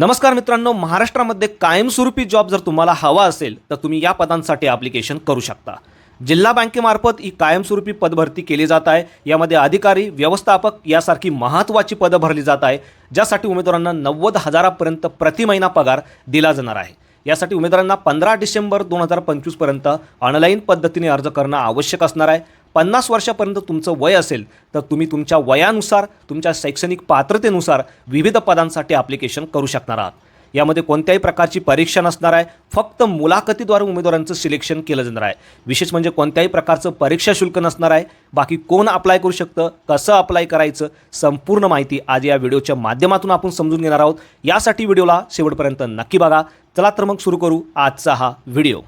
नमस्कार मित्रांनो महाराष्ट्रामध्ये कायमस्वरूपी जॉब जर तुम्हाला हवा असेल तर तुम्ही या पदांसाठी ॲप्लिकेशन करू शकता. जिल्हा बँकेमार्फत ही कायमस्वरूपी पदभरती केली जात आहे. यामध्ये अधिकारी व्यवस्थापक यासारखी महत्त्वाची पदं भरली जात आहे ज्यासाठी उमेदवारांना नव्वद हजारापर्यंत प्रति महिना पगार दिला जाणार आहे. यासाठी उमेदवारांना पंधरा डिसेंबर दोन हजार पंचवीसपर्यंत ऑनलाईन पद्धतीने अर्ज करणं आवश्यक असणार आहे. पन्नास वर्षापर्यंत तुमचं वय असेल तर तुम्ही तुमच्या वयानुसार तुमच्या शैक्षणिक पात्रतेनुसार विविध पदांसाठी ॲप्लिकेशन करू शकणार आहात. यामध्ये कोणत्याही प्रकारची परीक्षा नसणार आहे फक्त मुलाखतीद्वारे उमेदवारांचं सिलेक्शन केलं जाणार आहे. विशेष म्हणजे कोणत्याही प्रकारचं परीक्षा शुल्क नसणार आहे. बाकी कोण अप्लाय करू शकतं कसं अप्लाय करायचं संपूर्ण माहिती आज या व्हिडिओच्या माध्यमातून आपण समजून घेणार आहोत. यासाठी व्हिडिओला शेवटपर्यंत नक्की बघा. चला तर मग सुरू करू आजचा हा व्हिडिओ.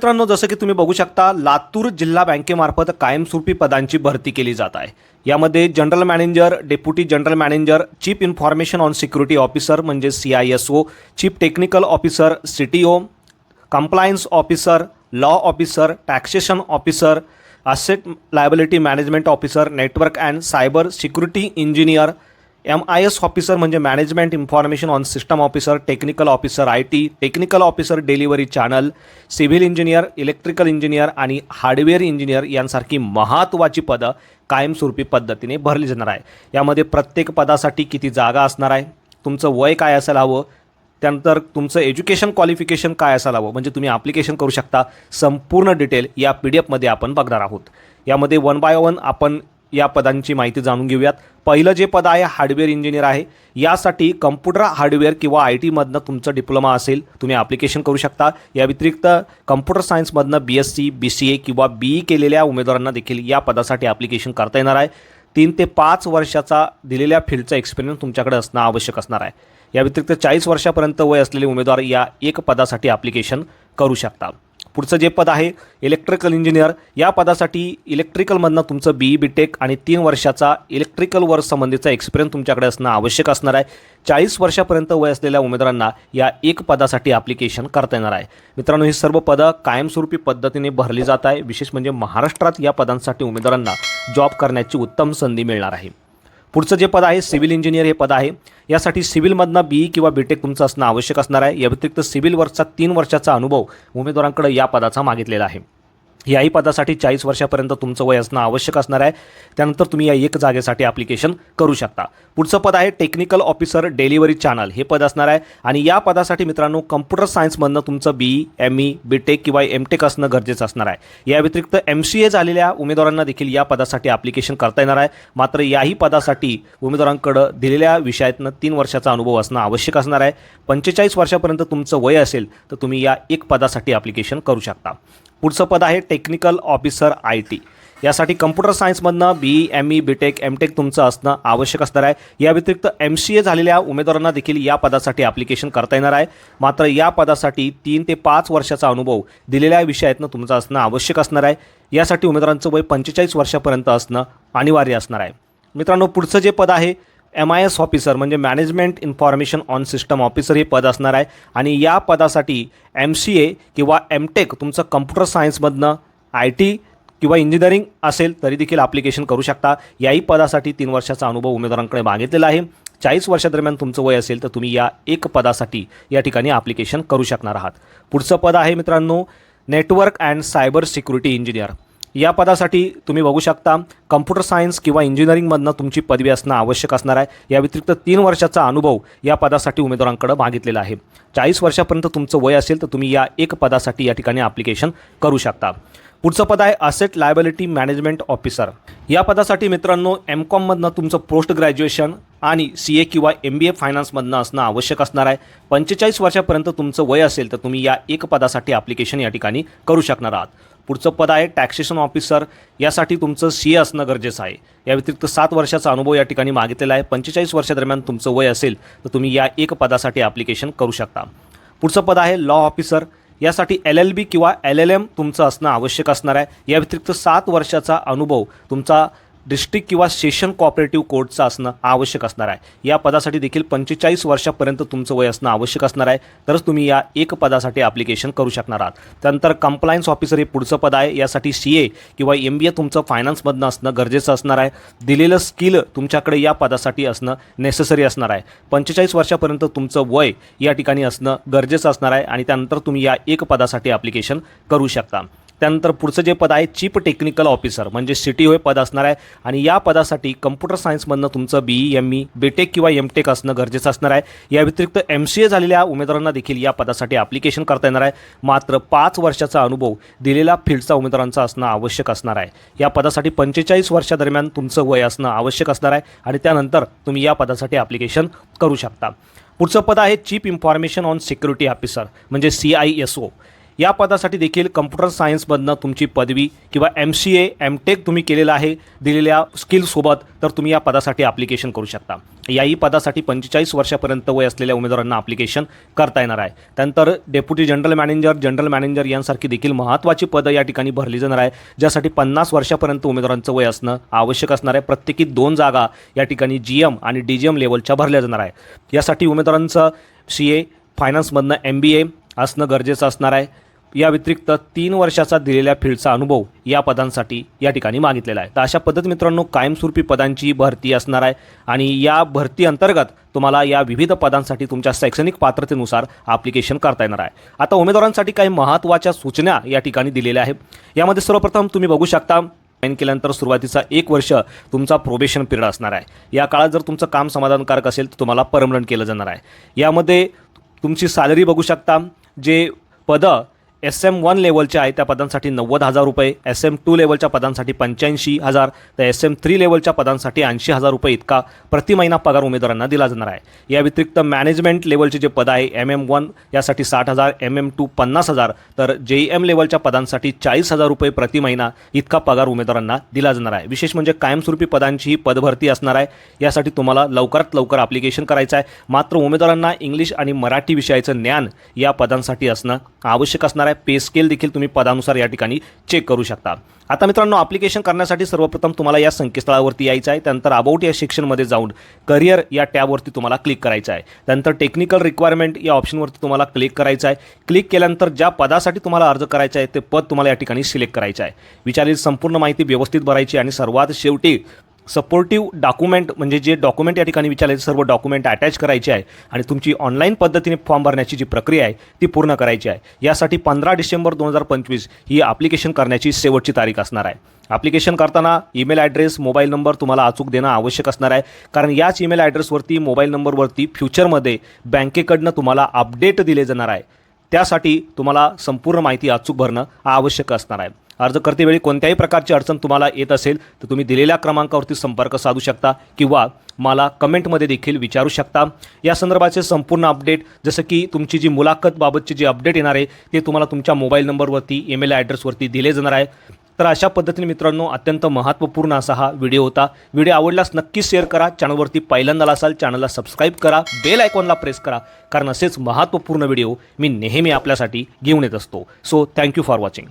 मित्रांनो जसं की तुम्ही बघू शकता लातूर जिल्हा बँकेमार्फत कायमस्वरूपी पदांची भरती केली जात आहे. यामध्ये general manager deputy general manager chief information on security officer म्हणजे C I S O chief technical officer C T O compliance officer law officer taxation officer asset liability management officer network and cyber security engineer M I S officer म्हणजे management information on system officer technical officer I T technical officer delivery channel civil engineer electrical engineer आणि hardware engineer यांसारखी महत्त्वाची पदं कायमस्वरूपी पद्धतीने भरली जाणार आहे. यामध्ये प्रत्येक पदासाठी किती जागा असणार आहे? तुमचं वय काय असायला हवं? त्यानंतर तुमचं एज्युकेशन क्वालिफिकेशन काय असायला हवं? म्हणजे तुम्ही ॲप्लिकेशन करू शकता. संपूर्ण डिटेल या पी डी एफमध्ये आपण बघणार आहोत. यामध्ये वन बाय वन आपण या पदांची माहिती जाणून घेऊयात. पहिलं जे पद आहे हार्डवेअर इंजिनियर आहे. यासाठी कम्प्युटर हार्डवेअर किंवा आय टीमधनं तुमचं डिप्लोमा असेल तुम्ही ॲप्लिकेशन करू शकता. या व्यतिरिक्त computer सायन्समधनं B S C B C A किंवा बी ई केलेल्या उमेदवारांना देखील या पदासाठी ॲप्लिकेशन करता येणार आहे. तीन ते पाच वर्षाचा दिलेल्या फील्डचा एक्सपिरियन्स तुमच्याकडे असणं आवश्यक असणार आहे. या व्यतिरिक्त चाळीस वर्षापर्यंत वय असलेले उमेदवार या एक पदासाठी ॲप्लिकेशन करू शकतात पुढचं जे पद आहे इलेक्ट्रिकल इंजिनियर या पदासाठी इलेक्ट्रिकलमधनं तुमचं बी ई बी टेक आणि तीन वर्षाचा इलेक्ट्रिकल वर्क संबंधीचा एक्सपिरियन्स तुमच्याकडे असणं आवश्यक असणार आहे. चाळीस वर्षापर्यंत वय असलेल्या उमेदवारांना या एक पदासाठी ॲप्लिकेशन करता येणार आहे. मित्रांनो ही सर्व पदं कायमस्वरूपी पद्धतीने भरली जात आहे. विशेष म्हणजे महाराष्ट्रात या पदांसाठी उमेदवारांना जॉब करण्याची उत्तम संधी मिळणार आहे. पुढचं जे पद आहे सिव्हिल इंजिनियर हे पद आहे. यासाठी सिव्हिलमधनं बी किंवा बी टेक तुमचं असणं आवश्यक असणार आहे. या व्यतिरिक्त सिव्हिल वर्कचा तीन वर्षाचा अनुभव उमेदवारांकडे या पदाचा मागितलेला आहे. याही पदासाठी चाळीस वर्षापर्यंत तुमचं वय असणं आवश्यक असणार आहे. त्यानंतर तुम्ही या एक जागेसाठी ॲप्लिकेशन करू शकता. पुढचं पद आहे टेक्निकल ऑफिसर डेलिव्हरी चॅनल हे पद असणार आहे. आणि या पदासाठी मित्रांनो कम्प्युटर सायन्समधनं तुमचं B M E B tech किंवा एम टेक असणं गरजेचं असणार आहे. या व्यतिरिक्त एम सी ए झालेल्या उमेदवारांना देखील या पदासाठी ॲप्लिकेशन करता येणार आहे. मात्र याही पदासाठी उमेदवारांकडं दिलेल्या विषयातनं तीन वर्षाचा अनुभव असणं आवश्यक असणार आहे. पंचेचाळीस वर्षापर्यंत तुमचं वय असेल तर तुम्ही या एक पदासाठी ॲप्लिकेशन करू शकता. पुढचं पद आहे टेक्निकल ऑफिसर आय टी. यासाठी computer सायन्समधनं B M E B tech M tech तुमचं असणं आवश्यक असणार आहे. या व्यतिरिक्त एम सी ए झालेल्या उमेदवारांना देखील या पदासाठी ॲप्लिकेशन करता येणार आहे. मात्र या पदासाठी तीन ते पाच वर्षाचा अनुभव दिलेल्या विषयातनं तुमचं असणं आवश्यक असणार आहे. यासाठी उमेदवारांचं वय पंचेचाळीस वर्षापर्यंत असणं अनिवार्य असणार आहे. मित्रांनो पुढचं जे पद आहे एम आय एस ऑफिसर म्हणजे management information on system officer हे पद असणार आहे. आणि या पदासाठी एम सी ए किंवा एम टेक तुमचं कम्प्युटर सायन्समधनं आय टी किंवा इंजिनिअरिंग असेल तरी देखील ॲप्लिकेशन करू शकता. याही पदासाठी तीन वर्षाचा अनुभव उमेदवारांकडे मागितलेला आहे. चाळीस वर्षादरम्यान तुमचं वय असेल तर तुम्ही या एक पदासाठी या ठिकाणी ॲप्लिकेशन करू शकणार आहात. पुढचं पद आहे मित्रांनो network and cyber security engineer या पदासाठी तुम्ही बघू शकता कम्प्युटर सायन्स किंवा इंजिनिअरिंगमधनं तुमची पदवी असणं आवश्यक असणार आहे. या व्यतिरिक्त तीन वर्षाचा अनुभव या पदासाठी उमेदवारांकडे मागितलेला आहे. चाळीस वर्षापर्यंत तुमचं वय असेल तर तुम्ही या एक पदासाठी या ठिकाणी ॲप्लिकेशन करू शकता. पुढचं पद आहे असेट लायबिलिटी मॅनेजमेंट ऑफिसर या पदासाठी मित्रांनो एम कॉममधनं तुमचं पोस्ट ग्रॅज्युएशन आणि सी ए किंवा एम बी ए फायनान्समधनं असणं आवश्यक असणार आहे. पंचेचाळीस वर्षापर्यंत तुमचं वय असेल तर तुम्ही या एक पदासाठी ॲप्लिकेशन या ठिकाणी करू शकणार आहात. पुढचं पद आहे टॅक्सेशन ऑफिसर यासाठी तुमचं सी ए असणं गरजेचं आहे. या व्यतिरिक्त सात वर्षाचा अनुभव या ठिकाणी मागितलेला आहे. पंचेचाळीस वर्षादरम्यान तुमचं वय असेल तर तुम्ही या एक पदासाठी ॲप्लिकेशन करू शकता. पुढचं पद आहे लॉ ऑफिसर यासाठी एल एल बी किंवा एल एल एम तुमचं असणं आवश्यक असणार आहे. या व्यतिरिक्त सात वर्षाचा अनुभव तुमचा डिस्ट्रिक्ट किंवा सेशन कॉपरेटिव्ह कोर्टचं असणं आवश्यक असणार आहे. या पदासाठी देखील पंचेचाळीस वर्षापर्यंत तुमचं वय असणं आवश्यक असणार आहे. तरच तुम्ही या एक पदासाठी ॲप्लिकेशन करू शकणार आहात. त्यानंतर कंप्लायन्स ऑफिसर हे पुढचं पद आहे. यासाठी सी ए किंवा एम बी ए तुमचं फायनान्समधनं असणं गरजेचं असणार आहे. दिलेलं स्किल तुमच्याकडे या पदासाठी असणं नेसेसरी असणार आहे. पंचेचाळीस वर्षापर्यंत तुमचं वय या ठिकाणी असणं गरजेचं असणार आहे आणि त्यानंतर तुम्ही या एक पदासाठी ॲप्लिकेशन करू शकता. त्यानंतर पुढचं जे पद आहे चीफ टेक्निकल ऑफिसर म्हणजे सिटी होय पद असणार आहे. आणि या पदासाठी कम्प्युटर सायन्समधनं तुमचं B E M E B tech किंवा एम टेक असणं गरजेचं असणार आहे. या व्यतिरिक्त एम सी ए झालेल्या उमेदवारांना देखील या पदासाठी ॲप्लिकेशन करता येणार आहे. मात्र पाच वर्षाचा अनुभव दिलेला फील्डचा उमेदवारांचा असणं आवश्यक असणार आहे. या पदासाठी पंचेचाळीस वर्षादरम्यान तुमचं वय असणं आवश्यक असणार आहे आणि त्यानंतर तुम्ही या पदासाठी ॲप्लिकेशन करू शकता. पुढचं पद आहे chief information on security officer म्हणजे सी आय एस ओ या पदासाठी देखील कम्प्युटर सायन्समधनं तुमची पदवी किंवा M C A M tech तुम्ही केलेलं आहे दिलेल्या स्किलसोबत तर तुम्ही या पदासाठी ॲप्लिकेशन करू शकता. याही पदासाठी पंचेचाळीस वर्षापर्यंत वय असलेल्या उमेदवारांना ॲप्लिकेशन करता येणार आहे. त्यानंतर deputy general manager general manager यांसारखी देखील महत्त्वाची पदं या ठिकाणी भरली जाणार आहे ज्यासाठी पन्नास वर्षापर्यंत उमेदवारांचं वय असणं आवश्यक असणार आहे. प्रत्येकी दोन जागा या ठिकाणी जी एम आणि डी जी एम लेवलच्या भरल्या जाणार आहे. यासाठी उमेदवारांचं सी ए फायनान्समधनं एम बी ए असणं गरजेचं असणार आहे. या व्यतिरिक्त तीन वर्षाचा दिलेल्या फील्डचा अनुभव या पदांसाठी या ठिकाणी मागितलेला आहे. तर अशा पद्धत मित्रांनो कायमस्वरूपी पदांची भरती असणार आहे आणि या भरती अंतर्गत तुम्हाला या विविध पदांसाठी तुमच्या शैक्षणिक पात्रतेनुसार ॲप्लिकेशन करता येणार आहे. आता उमेदवारांसाठी काही महत्त्वाच्या सूचना या ठिकाणी दिलेल्या आहेत. यामध्ये सर्वप्रथम तुम्ही बघू शकता जॉईन केल्यानंतर सुरुवातीचा एक वर्ष तुमचा प्रोबेशन पिरियड असणार आहे. या काळात जर तुमचं काम समाधानकारक असेल तर तुम्हाला परमनंट केलं जाणार आहे. यामध्ये तुमची सॅलरी बघू शकता जे पदं एस एम वन लेवलच्या आहे त्या पदांसाठी नव्वद हजार रुपये एस एम टू लेवलच्या पदांसाठी पंच्याऐंशी हजार तर एस एम थ्री लेवलच्या पदांसाठी ऐंशी हजार रुपये इतका प्रति महिना पगार उमेदवारांना दिला जाणार आहे. या व्यतिरिक्त मॅनेजमेंट लेवलचे जे पद आहे एम एम वन यासाठी साठ हजार एम एम टू पन्नास हजार तर जे एम लेवलच्या पदांसाठी चाळीस हजार रुपये प्रति महिना इतका पगार उमेदवारांना दिला जाणार आहे. विशेष म्हणजे कायमस्वरूपी पदांची ही पदभरती असणार आहे. यासाठी तुम्हाला लवकरात लवकर ॲप्लिकेशन करायचं आहे. मात्र उमेदवारांना इंग्लिश आणि मराठी विषयाचं ज्ञान या पदांसाठी असणं आवश्यक असणार आहे. पे स्केल देखील तुम्ही पदानुसार या ठिकाणी चेक करू शकता. आता मित्रांनो ॲप्लिकेशन करण्यासाठी सर्वप्रथम तुम्हाला या संकेतस्थळावरती यायचं आहे. त्यानंतर अबाउट या सेक्शनमध्ये जाऊन करिअर या टॅबवरती तुम्हाला क्लिक करायचं आहे. त्यानंतर टेक्निकल रिक्वायरमेंट या ऑप्शनवरती तुम्हाला क्लिक करायचं आहे. क्लिक केल्यानंतर ज्या पदासाठी तुम्हाला अर्ज करायचा आहे ते पद तुम्हाला या ठिकाणी सिलेक्ट करायचं आहे. विचारलेली संपूर्ण माहिती व्यवस्थित भरायची आणि सर्वात शेवटी सपोर्टिव्ह डॉक्युमेंट म्हणजे जे डॉक्युमेंट या ठिकाणी विचारले सर्व डॉक्युमेंट अटॅच करायचे आहे आणि तुमची ऑनलाईन पद्धतीने फॉर्म भरण्याची जी प्रक्रिया आहे ती पूर्ण करायची आहे. यासाठी पंधरा डिसेंबर दोन हजार पंचवीस ही ॲप्लिकेशन करण्याची शेवटची तारीख असणार आहे. ॲप्लिकेशन करताना ईमेल ॲड्रेस मोबाईल नंबर तुम्हाला अचूक देणं आवश्यक असणार आहे. कारण याच ईमेल ॲड्रेसवरती मोबाईल नंबरवरती फ्युचरमध्ये बँकेकडनं तुम्हाला अपडेट दिले जाणार आहे. त्यासाठी तुम्हाला संपूर्ण माहिती अचूक भरणं आवश्यक असणार आहे. अर्ज करतेवेळी कोणत्याही प्रकारची अडचण तुम्हाला येत असेल तर तुम्ही दिलेल्या क्रमांकावरती संपर्क साधू शकता किंवा मला कमेंटमध्ये देखील विचारू शकता. या संदर्भाचे संपूर्ण अपडेट जसं की तुमची जी मुलाखतबाबतची जी अपडेट येणार आहे ते तुम्हाला तुमच्या मोबाईल नंबरवरती ईमेल ॲड्रेसवरती दिले जाणार आहे. तर अशा पद्धतीने मित्रांनो अत्यंत महत्त्वपूर्ण असा हा व्हिडिओ होता. व्हिडिओ आवडल्यास नक्कीच शेअर करा. चॅनलवरती पहिल्यांदा असाल चॅनलला सबस्क्राईब करा. बेल आयकॉनला प्रेस करा. कारण असेच महत्त्वपूर्ण व्हिडिओ मी नेहमी आपल्यासाठी घेऊन येत असतो. So thank you for watching